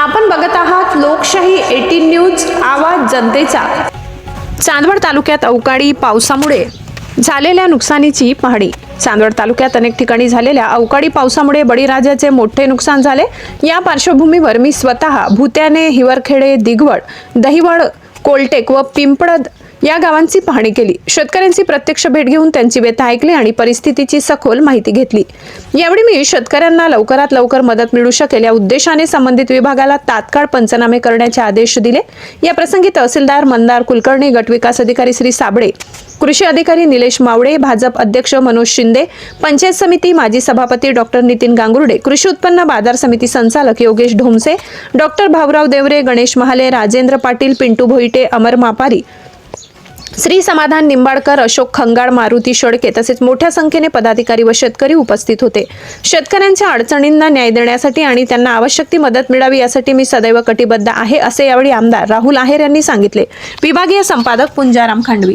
आपण बघत आहात लोकशाही एटीन न्यूज आवाज जनतेचा. चांदवड तालुक्यात अवकाळी पावसामुळे झालेल्या नुकसानीची पाहणी. चांदवड तालुक्यात अनेक ठिकाणी झालेल्या अवकाळी पावसामुळे बळीराजाचे मोठे नुकसान झाले. या पार्श्वभूमीवर मी स्वतः भुत्याने हिवरखेडे दिगवड दहिवड कोलटेक व पिंपळद या गावांची पाहणी केली. शेतकऱ्यांची प्रत्यक्ष भेट घेऊन त्यांची व्यथा ऐकली आणि परिस्थितीची सखोल माहिती घेतली. यावेळी मी शेतकऱ्यांना लवकरात लवकर मदत मिळू शकेल या उद्देशाने संबंधित विभागाला तात्काळ पंचनामे करण्याचे आदेश दिले. या प्रसंगी तहसीलदार मंदार कुलकर्णी गटविकास अधिकारी श्री साबळे कृषी अधिकारी निलेश मावळे भाजप अध्यक्ष मनोज शिंदे पंचायत समिती माजी सभापती डॉक्टर नितीन गांगुर्डे कृषी उत्पन्न बाजार समिती संचालक योगेश ढोमसे डॉक्टर भाऊराव देवरे गणेश महाले राजेंद्र पाटील पिंटू भोईटे अमर मापारी श्री समाधान निंबाडकर अशोक खंगाळ मारुती शेळके तसेच मोठ्या संख्येने पदाधिकारी व शेतकरी उपस्थित होते. शेतकऱ्यांच्या अडचणींना न्याय देण्यासाठी आणि त्यांना आवश्यक ती मदत मिळावी यासाठी मी सदैव कटिबद्ध आहे असे यावेळी आमदार राहुल आहेर यांनी सांगितले. विभागीय संपादक पुंजाराम खांडवी.